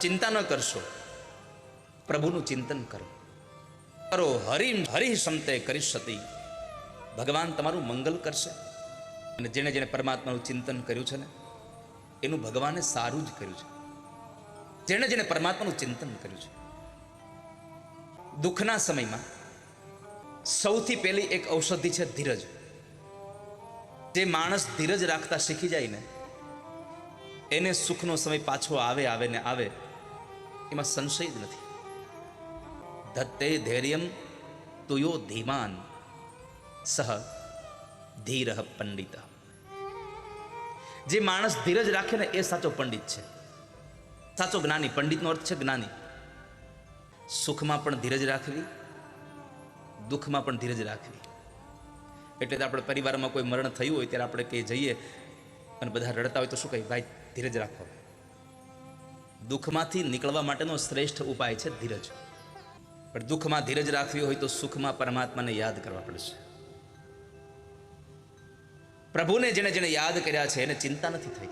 ચિંતા ન કરશો. પ્રભુનું ચિંતન કરો. કરો હરિ હરિ સંતે કરી સતી. ભગવાન તમારું મંગલ કરશે. અને જેણે જેણે પરમાત્માનું ચિંતન કર્યું છે ને, એનું ભગવાને સારું જ કર્યું છે. જેણે જેણે પરમાત્માનું ચિંતન કર્યું છે. દુઃખના સમયમાં સૌથી પહેલી એક ઔષધિ છે ધીરજ. જે માણસ ધીરજ રાખતા શીખી જાય ને, એને સુખનો સમય પાછો આવે આવે ને આવે. એમાં સંશય જ નથી. ધત્તે ધૈર્યમ તુયો ધીમાન. સહ ધીર પંડિત. જે માણસ ધીરજ રાખે ને એ સાચો પંડિત છે. સાચો જ્ઞાની, પંડિતનો અર્થ છે જ્ઞાની. સુખમાં પણ ધીરજ રાખવી, દુઃખમાં પણ ધીરજ રાખવી. એટલે આપણે પરિવારમાં કોઈ મરણ થયું હોય ત્યારે આપણે કંઈ જઈએ અને બધા રડતા હોય તો શું કહીએ? ભાઈ, ધીરજ રાખો. દુઃખમાંથી નીકળવા માટેનો શ્રેષ્ઠ ઉપાય છે ધીરજ. પણ દુઃખમાં ધીરજ રાખવી હોય તો સુખમાં પરમાત્માને યાદ કરવા પડશે. પ્રભુને જેણે જેણે યાદ કર્યા છે, એને ચિંતા નથી થઈ.